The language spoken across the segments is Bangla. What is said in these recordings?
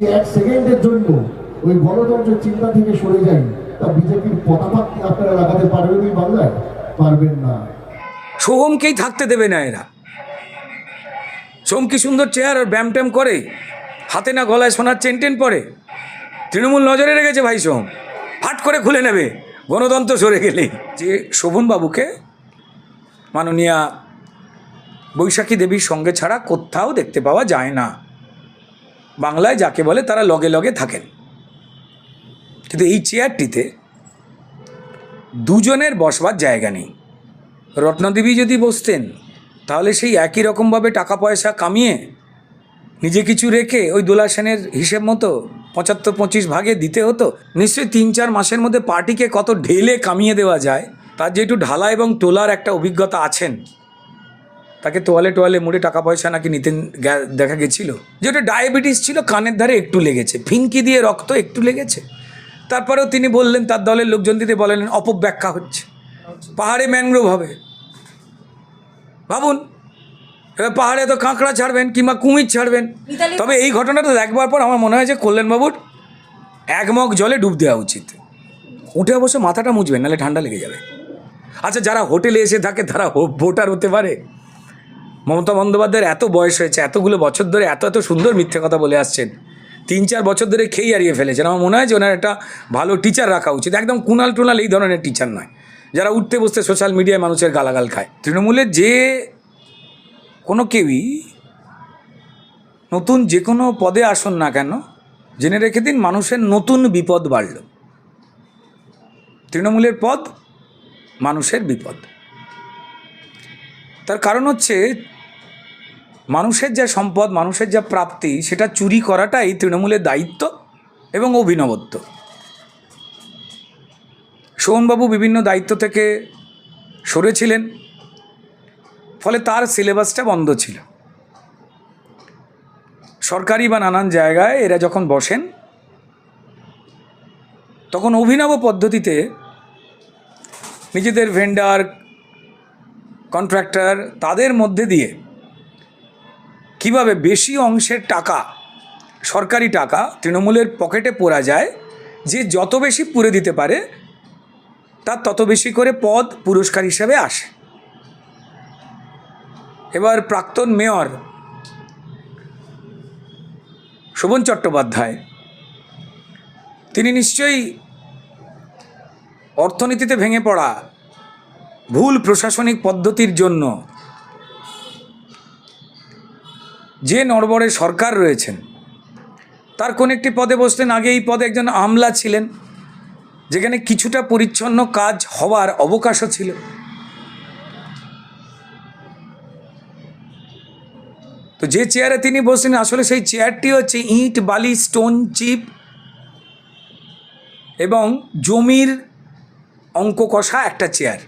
এক সেকেন্ডের জন্য ওই গণতন্ত্রের চিন্তা থেকে সরে যাই, তা বিজেপির পতাকা কি আপনারা লাগাতে পারবেন এই বাংলায়? পারবেন না। সোহমকেই থাকতে দেবে না এরা। সোম কি সুন্দর চেয়ার আর ব্যায়াম ট্যাম করে? হাতে না গলায় সোনার চেন টেন পরে? তৃণমূল নজরে রেখেছে ভাই সোম ফাট করে খুলে নেবে। গণতন্ত্র সরে গেলেই যে শোভনবাবুকে মাননীয়া বৈশাখী দেবীর সঙ্গে ছাড়া কোথাও দেখতে পাওয়া যায় না। বাংলায় যাকে বলে তারা লগে লগে থাকেন। কিন্তু এই চেয়ারটিতে দুজনের বসবার জায়গা নেই। রত্নদেবী যদি বসতেন, তাহলে সেই একই রকমভাবে টাকা পয়সা কামিয়ে নিজে কিছু রেখে ওই দোলা সেনের হিসেব মতো পঁচাত্তর পঁচিশ ভাগে দিতে হতো। নিশ্চয়ই তিন চার মাসের মধ্যে পার্টিকে কত ঢেলে কামিয়ে দেওয়া যায়, তার যেহেতু ঢালা এবং তোলার একটা অভিজ্ঞতা আছেন। তাকে তোয়ালে টোয়ালে মুড়ে টাকা পয়সা নাকি নিতেন গে- দেখা গেছিল? যেটা ডায়াবেটিস ছিল কানের ধারে একটু লেগেছে ফিনকি দিয়ে রক্ত একটু লেগেছে। তারপরেও তিনি বললেন তার দলের লোকজন দিতে বলেন অপব্যাখ্যা হচ্ছে। পাহাড়ে ম্যানগ্রোভ হবে। ভাবুন এবার পাহাড়ে তো কাঁকড়া ছাড়বেন কিংবা কুমির ছাড়বেন। তবে এই ঘটনাটা দেখবার পর আমার মনে হয় যে কল্যাণবাবুর একমগ জলে ডুব দেওয়া উচিত। উঠে অবশ্য মাথাটা মুছবেন নাহলে ঠান্ডা লেগে যাবে। আচ্ছা যারা হোটেলে এসে থাকে তারা ভোটার হতে পারে। মমতা বন্দ্যোপাধ্যায়ের এত বয়স হয়েছে, এতগুলো বছর ধরে এত এত সুন্দর মিথ্যে কথা বলে আসছেন। তিন, চার বছর ধরে খেয়েই হারিয়ে ফেলেছেন। আমার মনে হয় যে ওনার একটা ভালো টিচার রাখা উচিত। একদম কুনাল টুনাল এই ধরনের টিচার নয়। যারা উঠতে বসতে সোশ্যাল মিডিয়ায় মানুষের গালাগাল খায়। তৃণমূলের যে কোনো কেউই নতুন যে কোনো পদে আসুন না কেন, জেনে রেখে দিন মানুষের নতুন বিপদ বাড়ল। তৃণমূলের পদ, মানুষের বিপদ। তার কারণ হচ্ছে মানুষের যা সম্পদ, মানুষের যা প্রাপ্তি, সেটা চুরি করাটাই তৃণমূলের দায়িত্ব এবং অভিনবত্ব। সোহনবাবু বিভিন্ন দায়িত্ব থেকে সরেছিলেন, ফলে তার সিলেবাসটা বন্ধ ছিল। সরকারি বা নানান জায়গায় এরা যখন বসেন, তখন অভিনব পদ্ধতিতে নিজেদের ভেন্ডার কন্ট্রাক্টর তাদের মধ্যে দিয়ে কীভাবে বেশি অংশের টাকা, সরকারি টাকা তৃণমূলের পকেটে পড়া যায়, যে যত বেশি পুরে দিতে পারে, তার তত বেশি করে পদ পুরস্কার হিসেবে আসে। এবার প্রাক্তন মেয়র শোভন চট্টোপাধ্যায়, তিনি নিশ্চয়ই অর্থনীতিতে ভেঙে পড়া ভুল প্রশাসনিক পদ্ধতির জন্য যে নড়বড়ে সরকার রয়েছেন, তার কোন একটি পদে বসতেন, আগে এই পদে একজন আমলা ছিলেন, যেখানে কিছুটা পরিচ্ছন্ন কাজ হওয়ার অবকাশও ছিল। তো যে চেয়ারে তিনি বসেন, আসলে সেই চেয়ারটি হচ্ছে ইট, বালি, স্টোন, চিপ এবং জমির অঙ্ক কষা একটা চেয়ার।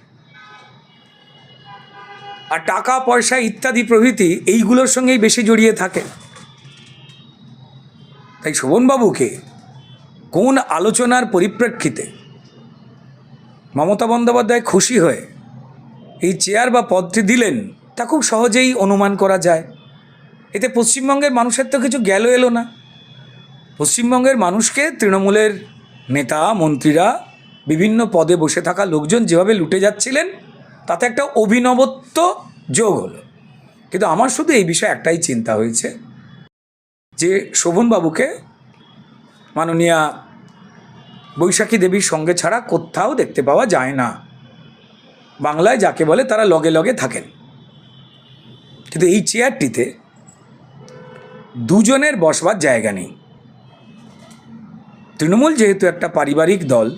আর টাকা, পয়সা ইত্যাদি প্রভৃতি এইগুলোর সঙ্গেই বেশি জড়িয়ে থাকে। তাই শোভনবাবুকে কোন আলোচনার পরিপ্রেক্ষিতে মমতা বন্দ্যোপাধ্যায় খুশি হয়ে এই চেয়ার বা পদটি দিলেন, তা খুব সহজেই অনুমান করা যায়। এতে পশ্চিমবঙ্গের মানুষের তো কিছু গেল এলো না। পশ্চিমবঙ্গের মানুষকে তৃণমূলের নেতা, মন্ত্রীরা বিভিন্ন পদে বসে থাকা লোকজন যেভাবে লুটে যাচ্ছিলেন তাতে একটা অভিনবত্ব যোগ হলো। কিন্তু আমার শুধু এই বিষয়ে একটাই চিন্তা হয়েছে যে শোভনবাবুকে মাননীয়া বৈশাখী দেবীর সঙ্গে ছাড়া কোথাও দেখতে পাওয়া যায় না। বাংলায় যাকে বলে তারা লগে লগে থাকেন। কিন্তু এই চেয়ারটিতে দুজনের বসবার জায়গা নেই। তৃণমূল যেহেতু একটা পারিবারিক দল,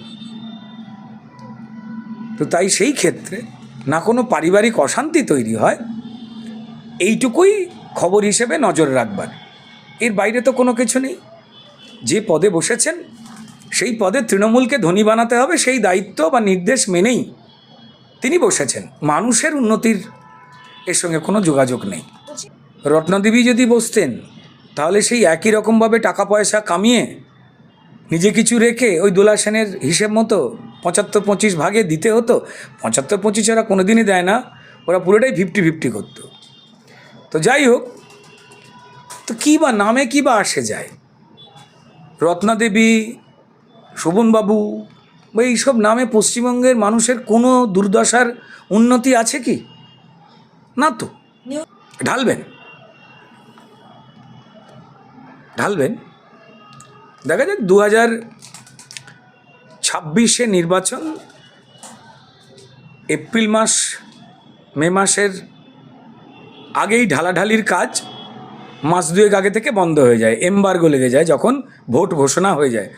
তো তাই সেই ক্ষেত্রে না কোনো পারিবারিক অশান্তি তৈরি হয়? এইটুকুই খবর হিসেবে নজর রাখবার। এর বাইরে তো কোনো কিছু নেই। যে পদে বসেছেন, সেই পদে তৃণমূলকে ধনী বানাতে হবে, সেই দায়িত্ব বা নির্দেশ মেনেই তিনি বসেছেন। মানুষের উন্নতির এর সঙ্গে কোনো যোগাযোগ নেই। রত্নদেবী যদি বসতেন, তাহলে সেই একই রকমভাবে টাকা পয়সা কামিয়ে নিজে কিছু রেখে ওই দোলা সেনের হিসেব মতো পঁচাত্তর পঁচিশ ভাগে দিতে হতো। পঁচাত্তর পঁচিশ ওরা কোনো দিনই দেয় না। ওরা পুরোটাই ফিফটি ফিফটি করতো। তো যাই হোক, তো কী বা নামে কী বা আসে যায়? রত্নাদেবী, শোভনবাবু, বা এইসব নামে পশ্চিমবঙ্গের মানুষের কোনো দুর্দশার উন্নতি আছে কি? না তো। ঢালবেন। ঢালবেন? দেখা যাক দু হাজার ছাব্বিশে নির্বাচন, এপ্রিল মাস, মে মাসের আগেই ঢালাঢালির কাজ মাস দুয়েক আগে থেকে বন্ধ হয়ে যায়, এম্বার্গো লেগে যায় যখন ভোট ঘোষণা হয়ে যায়।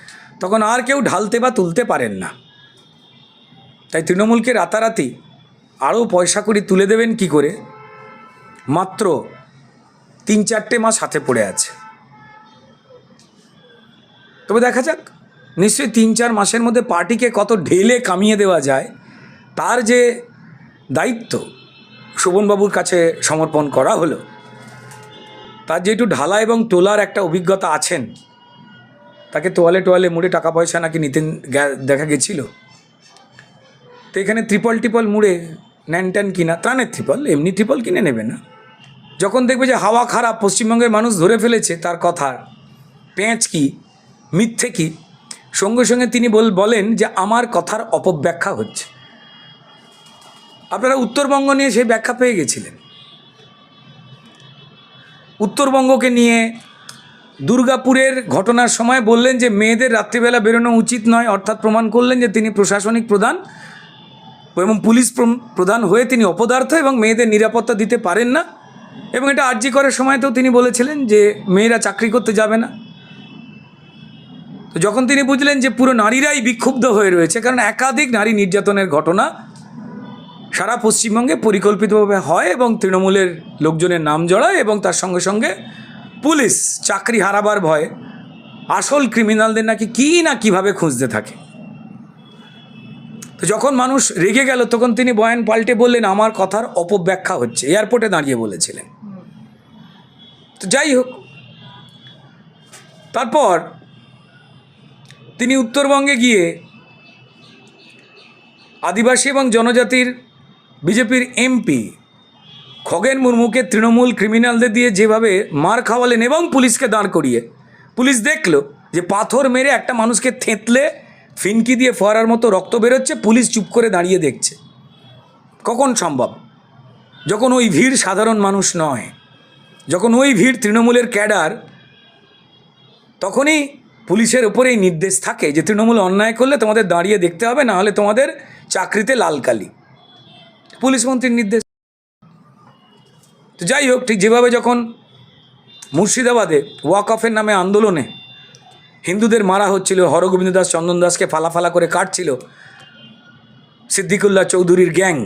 তখন আর কেউ ঢালতে বা তুলতে পারেন না। তাই তৃণমূলকে রাতারাতি আরও পয়সা করি তুলে দেবেন কি করে? মাত্র তিন চারটে মাস হাতে পড়ে আছে। তবে দেখা যাক। নিশ্চয়ই তিন চার মাসের মধ্যে পার্টিকে কত ঢেলে কামিয়ে দেওয়া যায়, তার যে দায়িত্ব শোভনবাবুর কাছে সমর্পণ করা হলো, তার যেহেতু ঢালা এবং তোলার একটা অভিজ্ঞতা আছেন, তাকে তোয়ালে টোয়ালে মুড়ে টাকা পয়সা নাকি নিতেন দেখা গেছিল। তো এখানে ত্রিপল টিপল মুড়ে ন্যান ট্যান কিনা, ত্রাণের ত্রিপল, এমনি ত্রিপল কিনে নেবে না। যখন দেখবে যে হাওয়া খারাপ, পশ্চিমবঙ্গের মানুষ ধরে ফেলেছে, তার কথা, পেঁচ কি মিথ্যে কি? সঙ্গে সঙ্গে তিনি বল, বলেন যে আমার কথার অপব্যাখ্যা হচ্ছে। আপনারা উত্তরবঙ্গ নিয়ে সেই ব্যাখ্যা পেয়ে গেছিলেন। উত্তরবঙ্গকে নিয়ে দুর্গাপুরের ঘটনার সময় বললেন যে মেয়েদের রাত্রিবেলা বেরোনো উচিত নয়, অর্থাৎ প্রমাণ করলেন যে তিনি প্রশাসনিক প্রধান এবং পুলিশ প্রধান হয়ে তিনি অপদার্থ এবং মেয়েদের নিরাপত্তা দিতে পারেন না। এবং এটা আর্জি করার সময়তেও তিনি বলেছিলেন যে মেয়েরা চাকরি করতে যাবে না। তো যখন তিনি বুঝলেন যে পুরো নারীরাই বিক্ষুব্ধ হয়ে রয়েছে, কারণ একাধিক নারী নির্যাতনের ঘটনা সারা পশ্চিমবঙ্গে পরিকল্পিতভাবে হয় এবং তৃণমূলের লোকজনের নাম জড়ায় এবং তার সঙ্গে সঙ্গে পুলিশ চাকরি হারাবার ভয়ে আসল ক্রিমিনালদের নাকি কী না কীভাবে খুঁজতে থাকে। তো যখন মানুষ রেগে গেল, তখন তিনি বয়ান পাল্টে বললেন, আমার কথার অপব্যাখ্যা হচ্ছে। এয়ারপোর্টে দাঁড়িয়ে বলেছিলেন। তো যাই হোক, তারপর তিনি উত্তরবঙ্গে গিয়ে আদিবাসী এবং জনজাতির বিজেপির এমপি খগেন মুর্মুকে তৃণমূল ক্রিমিনালদের দিয়ে যেভাবে মার খাওয়ালেন এবং পুলিশকে দাঁড় করিয়ে, পুলিশ দেখল যে পাথর মেরে একটা মানুষকে থেঁতলে ফিনকি দিয়ে ফোয়ারার মতো রক্ত বেরোচ্ছে, পুলিশ চুপ করে দাঁড়িয়ে দেখছে। কখন সম্ভব? যখন ওই ভিড় সাধারণ মানুষ নয়, যখন ওই ভিড় তৃণমূলের ক্যাডার, তখনই পুলিশের ওপরেই নির্দেশ থাকে যে তৃণমূল অন্যায় করলে তোমাদের দাঁড়িয়ে দেখতে হবে, না হলে তোমাদের চাকরিতে লাল কালি। পুলিশ মন্ত্রীর নির্দেশ। তো যাই হোক, ঠিক যেভাবে যখন মুর্শিদাবাদে ওয়াক অফের নামে আন্দোলনে হিন্দুদের মারা হচ্ছিল, হরগোবিন্দ দাস, চন্দন দাসকে ফালাফালা করে কাটছিল, সিদ্দিকুল্লাহ চৌধুরীর গ্যাং,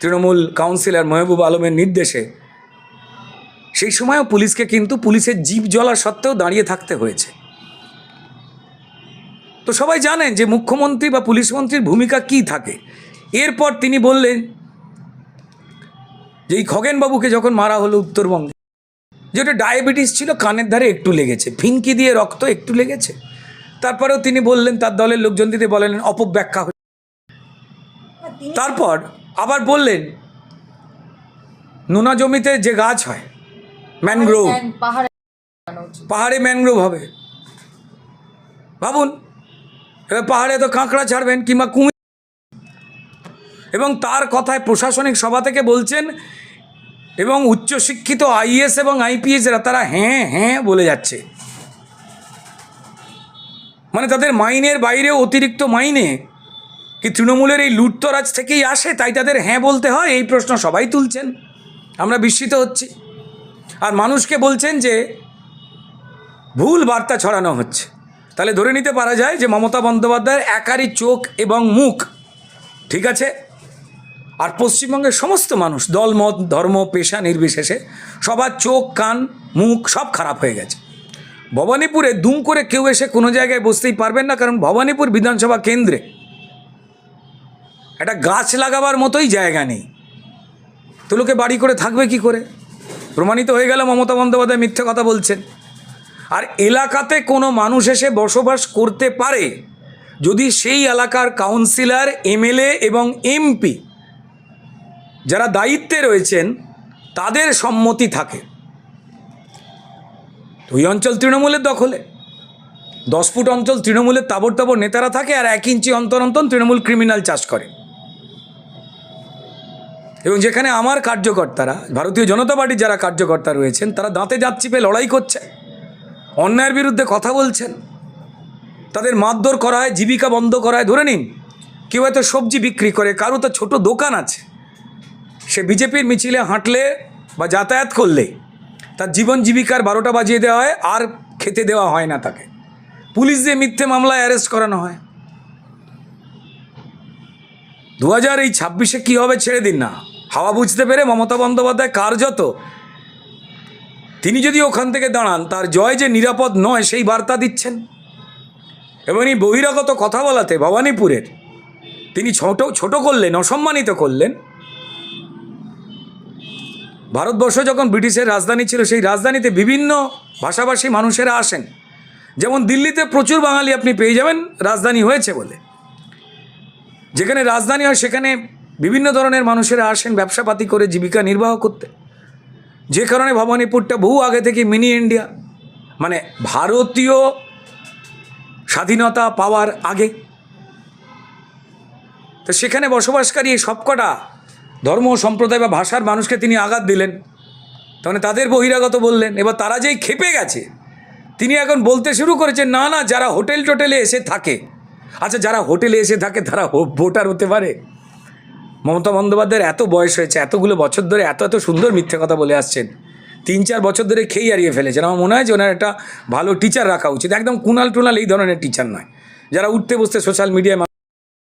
তৃণমূল কাউন্সিলর মেহবুব আলমের নির্দেশে, সেই সময়ও পুলিশকে কিন্তু পুলিশের জীব জ্বলা সত্ত্বেও দাঁড়িয়ে থাকতে হয়েছে। তো সবাই জানেন যে মুখ্যমন্ত্রী বা পুলিশ মন্ত্রীর ভূমিকা কি থাকে। এরপর তিনি বললেন যে এই খগেনবাবুকে যখন মারা হলো উত্তরবঙ্গে যেটা ডায়াবেটিস ছিল কানের ধারে একটু লেগেছে ফিনকি দিয়ে রক্ত একটু লেগেছে। তারপরেও তিনি বললেন তার দলের লোকজন দিতে বলেন অপব্যাখ্যা হচ্ছে তারপর আবার বললেন নোনা জমিতে যে গাছ হয় ম্যানগ্রোভ পাহাড়ে পাহাড়ে ম্যানগ্রোভ হবে। ভাবুন এবার পাহাড়ে তো কাঁকড়া ছাড়বেন কিংবা কুমির? এবং তার কথায় প্রশাসনিক সভা থেকে বলছেন, এবং উচ্চশিক্ষিত আইএস এবং আইপিএসরা তারা হ্যাঁ হ্যাঁ বলে যাচ্ছে। মানে তাদের মাইনের বাইরেও অতিরিক্ত মাইনে কি তৃণমূলের এই লুটতরাজ থেকেই আসে? তাই তাদের হ্যাঁ বলতে হয়, এই প্রশ্ন সবাই তুলছেন। আমরা বিস্মিত হচ্ছি। আর মানুষকে বলছেন যে, ভুল বার্তা ছড়ানো হচ্ছে। তাহলে ধরে নিতে পারা যায় যে মমতা বন্দ্যোপাধ্যায়ের একারই চোখ এবং মুখ। ঠিক আছে? আর পশ্চিমবঙ্গের সমস্ত মানুষ, দল, মত, ধর্ম, পেশা নির্বিশেষে সবার চোখ, কান, মুখ সব খারাপ হয়ে গেছে। ভবানীপুরে দুম করে কেউ এসে কোনো জায়গায় বসতেই পারবেন না, কারণ ভবানীপুর বিধানসভা কেন্দ্রে একটা গাছ লাগাবার মতোই জায়গা নেই। তো লোকে বাড়ি করে থাকবে কি করে? প্রমাণিত হয়ে গেল মমতা বন্দ্যোপাধ্যায় মিথ্যে কথা বলছেন। আর এলাকাতে কোনো মানুষ এসে বসবাস করতে পারে? যদি সেই এলাকার কাউন্সিলর, এমএলএ এবং এমপি যারা দায়িত্বে রয়েছেন, তাদের সম্মতি থাকে। ওই অঞ্চল তৃণমূলের দখলে, দশ ফুট অঞ্চল তৃণমূলের তাবর তাবর নেতারা থাকে আর এক ইঞ্চি অন্তর অন্তর তৃণমূল ক্রিমিনাল চাষ করে। এবং যেখানে আমার কার্যকর্তারা, ভারতীয় জনতা পার্টির যারা কার্যকর্তা রয়েছেন, তারা দাঁতে যাচ্ছি পেয়ে লড়াই করছে। অন্যায়ের বিরুদ্ধে কথা বলছেন। তাদের মারধর করা হয় জীবিকা বন্ধ করা হয় ধরে নিন, কেউ হয়তো সবজি বিক্রি করে, কারও তো ছোট দোকান আছে। সে বিজেপির মিছিলে হাঁটলে বা যাতায়াত করলে তার জীবন জীবিকার বারোটা বাজিয়ে দেওয়া হয়, আর খেতে দেওয়া হয় না তাকে। পুলিশ দিয়ে মিথ্যে মামলায় অ্যারেস্ট করানো হয়। দু হাজার এই ছাব্বিশে কী হবে ছেড়ে দিন না। হাওয়া বুঝতে পেরে মমতা বন্দ্যোপাধ্যায় কার্যত তিনি যদি ওখান থেকে দাঁড়ান, তার জয় যে নিরাপদ নয়, সেই বার্তা দিচ্ছেন। এবং এই বহিরাগত কথা বলাতে ভবানীপুরের, তিনি ছোট ছোট করলেন, অসম্মানিত করলেন। ভারতবর্ষ যখন ব্রিটিশের রাজধানী ছিল, সেই রাজধানীতে বিভিন্ন ভাষাভাষী মানুষেরা আসেন। যেমন দিল্লিতে প্রচুর বাঙালি আপনি পেয়ে যাবেন, রাজধানী হয়েছে বলে। যেখানে রাজধানী হয়, সেখানে বিভিন্ন ধরনের মানুষেরা আসেন, ব্যবসাপাতি করে জীবিকা নির্বাহ করতে। যে কারণে ভবানীপুরটা বহু আগে থেকে মিনি ইন্ডিয়া। মানে ভারতীয় স্বাধীনতা পাওয়ার আগে। তো সেখানে বসবাসকারী সবকটা ধর্ম, সম্প্রদায় বা ভাষার মানুষকে তিনি আঘাত দিলেন। তখন তাদের বহিরাগত বললেন, এবার তারা যেই খেপে গেছে, তিনি এখন বলতে শুরু করেছেন, না না, যারা হোটেল টোটেলে এসে থাকে আচ্ছা যারা হোটেলে এসে থাকে, তারা ভোটার হতে পারে? মমতা বন্দ্যোপাধ্যায়ের এত বয়স হয়েছে, এতগুলো বছর ধরে এত এত সুন্দর মিথ্যে কথা বলে আসছেন। তিন চার বছর ধরে খেই হারিয়ে ফেলেছেন। আমার মনে হয় যে ওনার একটা ভালো টিচার রাখা উচিত। একদম কুনাল টুনাল এই ধরনের টিচার নয়। যারা উঠতে বসতে সোশ্যাল মিডিয়ায়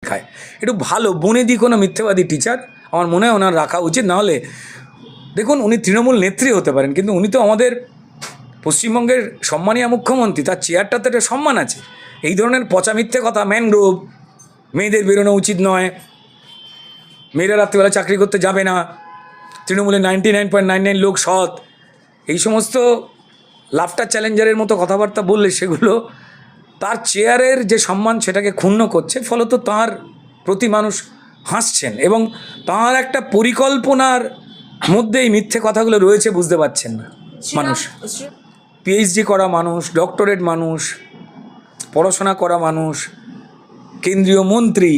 খায়। একটু ভালো, বনেদি কোনো মিথ্যেবাদী টিচার আমার মনে হয় ওনার রাখা উচিত। নাহলে দেখুন, উনি তৃণমূল নেত্রী হতে পারেন, কিন্তু উনি তো আমাদের পশ্চিমবঙ্গের সম্মানীয় মুখ্যমন্ত্রী, তার চেয়ারটাতে একটা সম্মান আছে। এই ধরনের পচা মিথ্যে কথা ম্যানগ্রোভ মেয়েদের বেরোনো উচিত নয়। মেয়েরা রাত্রিবেলা চাকরি করতে যাবে না। তৃণমূলের ninety nine point nine nine লোক সৎ। এই সমস্ত লাফটার চ্যালেঞ্জারের মতো কথাবার্তা বললে সেগুলো তার চেয়ারের যে সম্মান সেটাকে ক্ষুণ্ণ করছে ফলত তার প্রতি মানুষ হাসছেন এবং তার একটা পরিকল্পনার মধ্যে এই মিথ্যে কথাগুলো রয়েছে বুঝতে পারছেন না মানুষ। পিএইচডি করা মানুষ ডক্টরেট মানুষ পড়াশোনা করা মানুষ কেন্দ্রীয় মন্ত্রী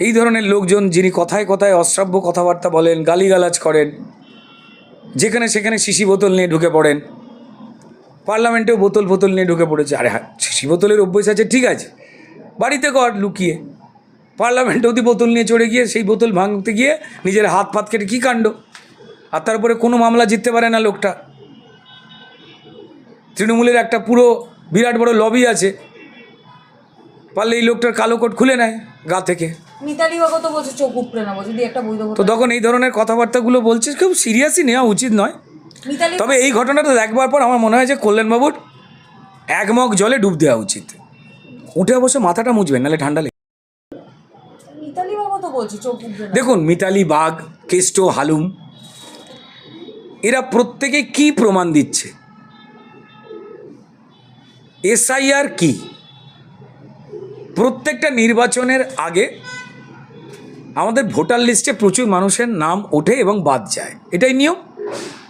এই ধরনের লোকজন যিনি কথায় কথায় অশ্রাব্য কথাবার্তা বলেন, গালিগালাজ করেন, যেখানে সেখানে শিশি বোতল নিয়ে ঢুকে পড়েন, পার্লামেন্টেও বোতল বোতল নিয়ে ঢুকে পড়েছে। আরে হ্যাঁ শিশি বোতলের অভ্যেস আছে, ঠিক আছে। বাড়িতে কর লুকিয়ে। পার্লামেন্টে অতি বোতল নিয়ে চড়ে গিয়ে সেই বোতল ভাঙতে গিয়ে নিজের হাত ফাত কেটে কী কাণ্ড? আর তারপরে কোনো মামলা জিততে পারে না লোকটা। তৃণমূলের একটা পুরো বিরাট বড় লবি আছে। পারলে এই লোকটার কালো কোট খুলে নেয় গা থেকে। মিতালি বাবা তো বলছে চোখ উপড়ে নেব যদি একটা বৈধ তো তখন এই ধরনের কথাবার্তাগুলো বলছে খুব সিরিয়াসই নেওয়া উচিত নয়। মিতালি তবে এই ঘটনাটা দেখবার পর আমার মনে হয় যে কল্যাণবাবুর এক মগ জলে ডুব দেওয়া উচিত। উঠে অবশ্য মাথাটা মুছবেন নাহলে ঠান্ডা লেগে মিতালি বাবা তো বলছে চোখ উপড়ে নেব দেখুন মিতালি বাঘ কেষ্ট হালুম এরা প্রত্যেকে কি প্রমাণ দিচ্ছে? এসআইআর কি? প্রত্যেকটা নির্বাচনের আগে আমাদের ভোটার লিস্টে প্রচুর মানুষের নাম ওঠে এবং বাদ যায়। এটাই নিয়ম।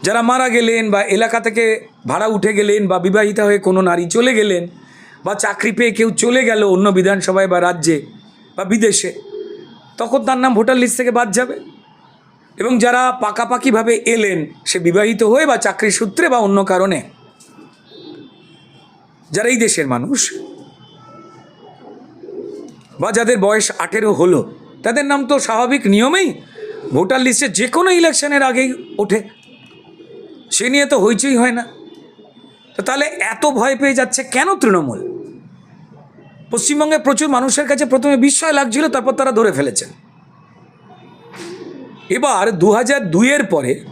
যারা মারা গেলেন বা এলাকা থেকে ভাড়া উঠে গেলেন বা বিবাহিতা হয়ে কোনো নারী চলে গেলেন বা চাকরি পেয়ে কেউ চলে গেল অন্য বিধানসভায় বা রাজ্যে বা বিদেশে, তখন তার নাম ভোটার লিস্ট থেকে বাদ যাবে। এবং যারা পাকাপাকিভাবে এলেন, সে বিবাহিত হয়ে বা চাকরির সূত্রে বা অন্য কারণে। যারা এই দেশের মানুষ বা যাদের বয়স আঠেরো হলো তাদের নাম তো স্বাভাবিক নিয়মেই। ভোটার লিস্টে যে কোনো ইলেকশনের আগেই ওঠে। সে নিয়ে তো হইচই হয় না। তো তাহলে এত ভয় পেয়ে যাচ্ছে কেন তৃণমূল? পশ্চিমবঙ্গে প্রচুর মানুষের কাছে প্রথমে বিস্ময় লাগছিল, তারপর তারা ধরে ফেলেছেন। এবার দু হাজার দুইয়ের পরে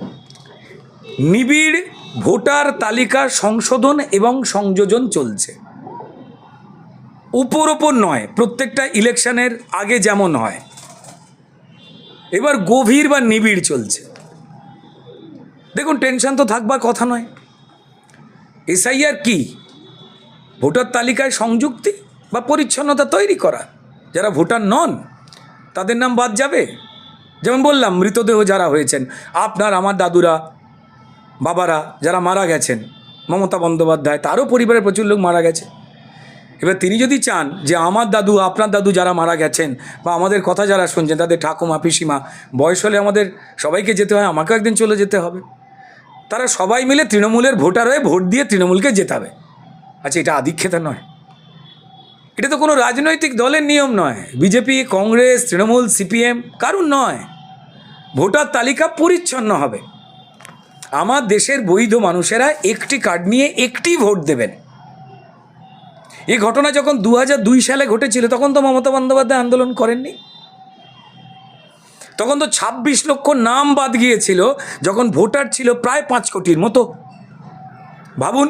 নিবিড় ভোটার তালিকা সংশোধন এবং সংযোজন চলছে। উপর ওপর নয়, প্রত্যেকটা ইলেকশনের আগে যেমন হয়। এবার গভীর বা নিবিড় চলছে। দেখুন, টেনশন তো থাকবার কথা নয়। এসআইআর কি? ভোটার তালিকায় সংযুক্তি বা পরিচ্ছন্নতা তৈরি করা? যারা ভোটার নন, তাদের নাম বাদ যাবে? যেমন বললাম, মৃতদেহ যারা হয়েছেন, আপনার, আমার দাদুরা, বাবারা যারা মারা গেছেন, মমতা বন্দ্যোপাধ্যায়, তারও পরিবারের প্রচুর লোক মারা গেছে। এবার তিনি যদি চান যে আমার দাদু, আপনার দাদু যারা মারা গেছেন বা আমাদের কথা যারা শুনছেন, তাদের ঠাকুমা, পিসিমা, বয়স হলে আমাদের সবাইকে যেতে হয়, আমাকেও একদিন চলে যেতে হবে। তারা সবাই মিলে তৃণমূলের ভোটার হয়ে ভোট দিয়ে তৃণমূলকে জেতাবে। আচ্ছা এটা আধিক্ষেতা নয়। এটা তো কোনো রাজনৈতিক দলের নিয়ম নয়। বিজেপি, কংগ্রেস, তৃণমূল, সিপিএম, কারুর নয়। ভোটার তালিকা পরিচ্ছন্ন হবে। আমার দেশের বৈধ মানুষেরা একটি কার্ড নিয়ে একটি ভোট দেবেন। এই ঘটনা যখন দু সালে ঘটেছিল, তখন তো মমতা বন্দ্যোপাধ্যায় আন্দোলন করেননি। তখন তো ছাব্বিশ লক্ষ নাম বাদ গিয়েছিল, যখন ভোটার ছিল প্রায় পাঁচ কোটির মতো। ভাবুন,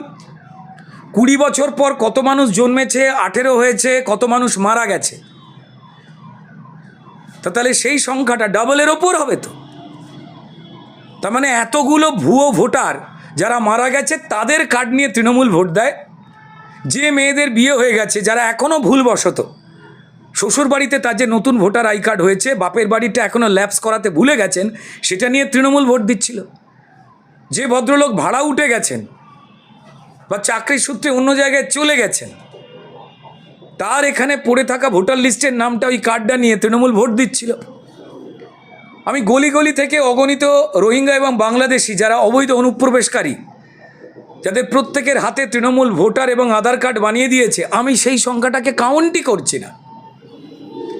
কুড়ি বছর পর কত মানুষ জন্মেছে, আঠেরো হয়েছে, কত মানুষ মারা গেছে। তা তাহলে সেই সংখ্যাটা ডাবলের ওপর হবে তো। তার মানে এতগুলো ভুয়ো ভোটার যারা মারা গেছে, তাদের কার্ড নিয়ে তৃণমূল ভোট দেয়। যে মেয়েদের বিয়ে হয়ে গেছে, যারা এখনও ভুলবশত। শ্বশুর বাড়িতে তার যে নতুন ভোটার আই কার্ড হয়েছে, বাপের বাড়িটা এখনও ল্যাপস করাতে ভুলে গেছেন, সেটা নিয়ে তৃণমূল ভোট দিচ্ছিল। যে ভদ্রলোক ভাড়া উঠে গেছেন বা চাকরির সূত্রে অন্য জায়গায় চলে গেছেন, তার এখানে পড়ে থাকা ভোটার লিস্টের নামটা ওই কার্ডটা নিয়ে তৃণমূল ভোট দিচ্ছিল। আমি গলি গলি থেকে অগণিত রোহিঙ্গা এবং বাংলাদেশি, যারা অবৈধ অনুপ্রবেশকারী যাদের প্রত্যেকের হাতে তৃণমূল ভোটার এবং আধার কার্ড বানিয়ে দিয়েছে, আমি সেই সংখ্যাটাকে কাউন্টই করছি না।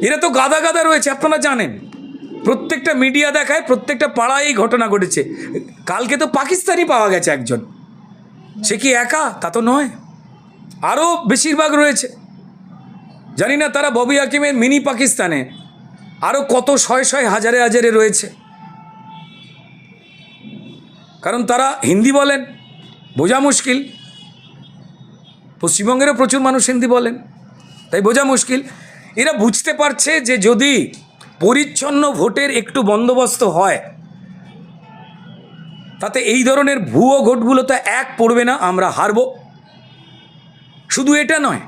এরা তো গাদা গাদা রয়েছে, আপনারা জানেন। প্রত্যেকটা মিডিয়া দেখায়, প্রত্যেকটা পাড়ায় এই ঘটনা ঘটেছে। কালকে তো পাকিস্তানি পাওয়া গেছে একজন। সে কি একা? তা তো নয়। আরও বেশিরভাগ রয়েছে। জানি না তারা ববি হাকিমের মিনি পাকিস্তানে আরও কত শয় শয় হাজারে হাজারে রয়েছে। কারণ তারা হিন্দি বলেন। বোঝা মুশকিল। পশ্চিমবঙ্গেরও প্রচুর মানুষ হিন্দি বলেন, তাই বোঝা মুশকিল। এরা বুঝতে পারছে যে যদি পরিচ্ছন্ন ভোটের একটু বন্দোবস্ত হয়, তাতে এই ধরনের ভুয়ো ভোটগুলো তো এক পড়বে না, আমরা হারব। শুধু এটা নয়,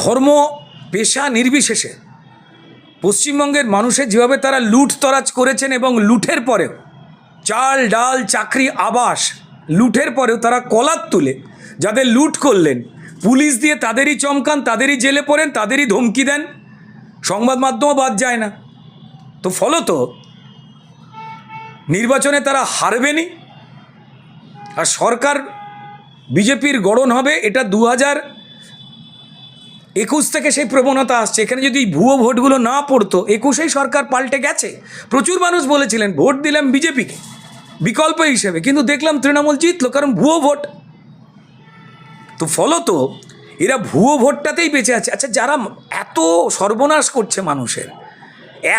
ধর্ম পেশা নির্বিশেষে পশ্চিমবঙ্গের মানুষের যেভাবে তারা লুট তরাজ করেছেন এবং লুঠের পরেও চাল, ডাল, চাকরি, আবাস। লুঠের পরেও তারা কলার তুলে। যাদের লুট করলেন, পুলিশ দিয়ে তাদেরই চমকান, তাদেরই জেলে পড়েন, তাদেরই ধমকি দেন। সংবাদ মাধ্যমও বাদ যায় না। তো ফলত, নির্বাচনে তারা হারবেনই আর সরকার বিজেপির গড়ন হবে, এটা দু হাজার একুশ থেকে সেই প্রবণতা আসছে। এখানে যদি ভুয়ো ভোটগুলো না পড়তো, একুশেই সরকার পাল্টে গেছে। প্রচুর মানুষ বলেছিলেন, ভোট দিলাম বিজেপিকে। বিকল্প হিসেবে, কিন্তু দেখলাম তৃণমূল জিতলো, কারণ ভুয়ো ভোট। তো ফলত, এরা ভুয়ো ভোটটাতেই বেঁচে আছে। আচ্ছা যারা এত সর্বনাশ করছে মানুষের,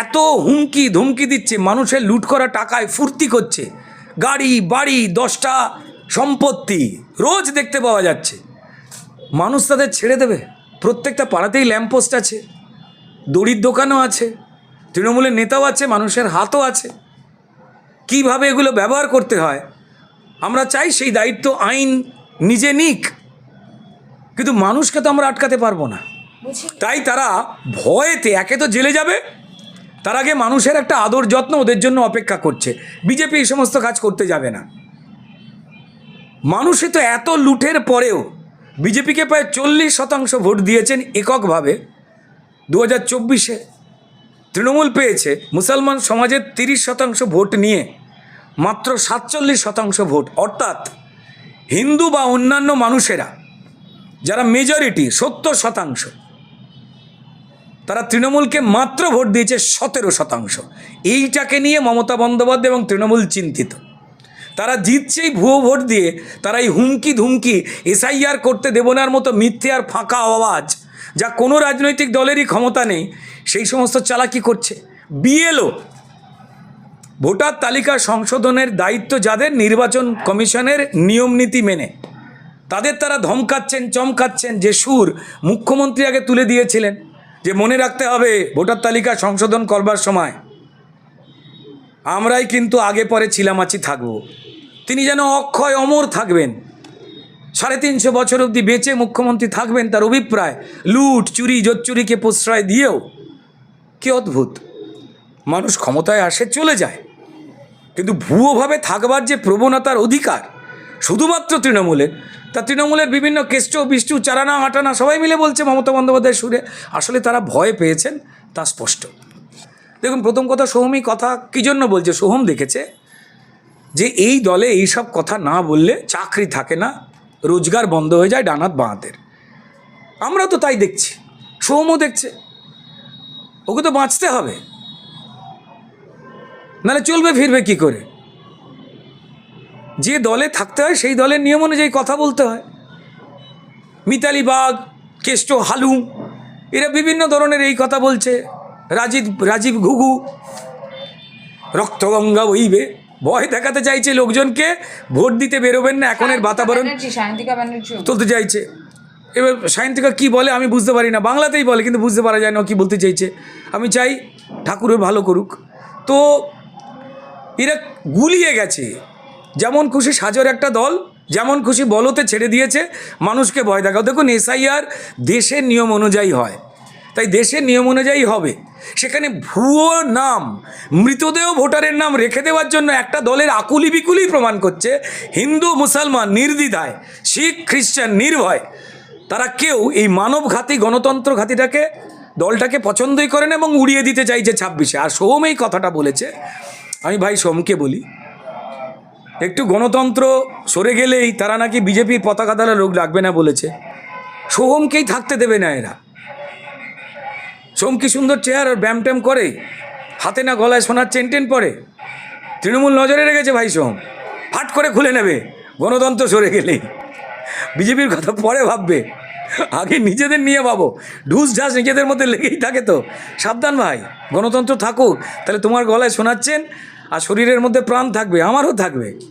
এত হুমকি ধুমকি দিচ্ছে, মানুষের লুট করা টাকায় ফুর্তি করছে, গাড়ি, বাড়ি, দশটা সম্পত্তি রোজ দেখতে পাওয়া যাচ্ছে। মানুষ তাদের ছেড়ে দেবে। প্রত্যেকটা পাড়াতেই ল্যাম্পপোস্ট আছে, দড়ির দোকানও আছে, তৃণমূলের নেতাও আছে, মানুষের হাতও আছে। কীভাবে এগুলো ব্যবহার করতে হয়, আমরা চাই সেই দায়িত্ব আইন নিজে নিক। কিন্তু মানুষকে তো আমরা আটকাতে পারব না। তাই তারা ভয়েতে, একে তো জেলে যাবে, তার আগে মানুষের একটা আদর যত্ন ওদের জন্য অপেক্ষা করছে। বিজেপি এই সমস্ত কাজ করতে যাবে না। মানুষে তো এত লুঠের পরেও বিজেপিকে প্রায় চল্লিশ শতাংশ ভোট দিয়েছেন এককভাবে। দু হাজার চব্বিশে তৃণমূল পেয়েছে, মুসলমান সমাজের তিরিশ শতাংশ ভোট নিয়ে মাত্র সাতচল্লিশ শতাংশ ভোট। অর্থাৎ হিন্দু বা অন্যান্য মানুষেরা, যারা মেজরিটি সত্তর শতাংশ, তারা তৃণমূলকে মাত্র ভোট দিয়েছে সতেরো শতাংশ। এইটাকে নিয়ে মমতা বন্দ্যোপাধ্যায় এবং তৃণমূল চিন্তিত। তারা জিতছেই ভুয়ো ভোট দিয়ে, তারা এই হুমকি ধুমকি এসআইআর করতে দেবনার মতো মিথ্যে আর ফাঁকা আওয়াজ, যা কোনো রাজনৈতিক দলেরই ক্ষমতা নেই, সেই সমস্ত চালাকি করছে। বিএলও ভোটার তালিকা সংশোধনের দায়িত্ব যাদের নির্বাচন কমিশনের নিয়ম নীতি মেনে। তাদের তারা ধমকাচ্ছেন, চমকাচ্ছেন যে সুর মুখ্যমন্ত্রী আগে তুলে দিয়েছিলেন যে মনে রাখতে হবে ভোটার তালিকা সংশোধন করবার সময়। আমরাই কিন্তু আগে পরে ছিলামাছি থাকব। তিনি যেন অক্ষয় অমর থাকবেন। সাড়ে তিনশো বছর অবধি বেঁচে মুখ্যমন্ত্রী থাকবেন তার অভিপ্রায়। লুট, চুরি, জোচ্চুরিকে প্রশ্রয় দিয়েও। কি অদ্ভুত। মানুষ ক্ষমতায় আসে, চলে যায়। কিন্তু ভুয়োভাবে থাকবার যে প্রবণতার অধিকার, শুধুমাত্র তৃণমূলের তা তৃণমূলের বিভিন্ন কেষ্ট, বিষ্টু, চারানা আটানা সবাই মিলে বলছে মমতা বন্দ্যোপাধ্যায়ের সুরে, আসলে তারা ভয় পেয়েছেন, তা স্পষ্ট। দেখুন, প্রথম কথা সোহমই কথা কী জন্য বলছে? সোহম দেখেছে যে এই দলে এইসব কথা না বললে চাকরি থাকে না, রোজগার বন্ধ হয়ে যায় ডানাত বাঁহাতের। আমরা তো তাই দেখছি, সোহমও দেখছে। ওকে তো বাঁচতে হবে। নাহলে চলবে ফিরবে কি করে? যে দলে থাকতে হয় সেই দলের নিয়ম অনুযায়ী কথা বলতে হয়। মিতালি বাগ কেষ্ট হালুম এরা বিভিন্ন ধরনের এই কথা বলছে। রাজীব রাজীব ঘুঘু রক্তগঙ্গা বইবে। ভয় দেখাতে চাইছে লোকজনকে ভোট দিতে বেরোবেন না এখনের বাতাবরণ তুলতে চাইছে। এবার সায়ন্তিকা কী বলে আমি বুঝতে পারি না বাংলাতেই বলে কিন্তু বুঝতে পারা যায় না কি বলতে চাইছে। আমি চাই ঠাকুরের ভালো করুক। তো এরা গুলিয়ে গেছে। যেমন খুশি সাজর একটা দল, যেমন খুশি বলতে ছেড়ে দিয়েছে, মানুষকে ভয় দেখাও। দেখুন, এসআইআর দেশের নিয়ম অনুযায়ী হয়। তাই দেশের নিয়ম অনুযায়ী হবে। সেখানে ভুয়ো নাম, মৃতদেহ ভোটারের নাম রেখে দেওয়ার জন্য একটা দলের আকুলি বিকুলি প্রমাণ করছে হিন্দু, মুসলমান, নির্দ্বিধায়, শিখ, খ্রিস্টান, নির্ভয়। তারা কেউ এই মানবঘাতী গণতন্ত্র ঘাতীটাকে দলটাকে পছন্দই করেন এবং উড়িয়ে দিতে চাইছে ছাব্বিশে। আর সোহম এই কথাটা বলেছে আমি ভাই সোমকে বলি, একটু গণতন্ত্র সরে গেলেই তারা নাকি বিজেপির পতাকা দ্বারা লোক রাখবে না বলেছে। সোহমকেই থাকতে দেবে না এরা। সোম কি সুন্দর চেয়ার আর ব্যায়াম ট্যাম করে, হাতে না গলায় সোনার চেন টেন পরে। তৃণমূল নজরে রেখেছে ভাই সোম ফাট করে খুলে নেবে, গণতন্ত্র সরে গেলেই। বিজেপির কথা পরে ভাববে। আগে নিজেদের নিয়ে ভাবো। ঢুস ঢাস নিজেদের মধ্যে লেগেই থাকে তো। সাবধান ভাই, গণতন্ত্র থাকুক। তাহলে তোমার গলায় শোনাচ্ছেন আর শরীরের মধ্যে প্রাণ থাকবে, আমারও থাকবে।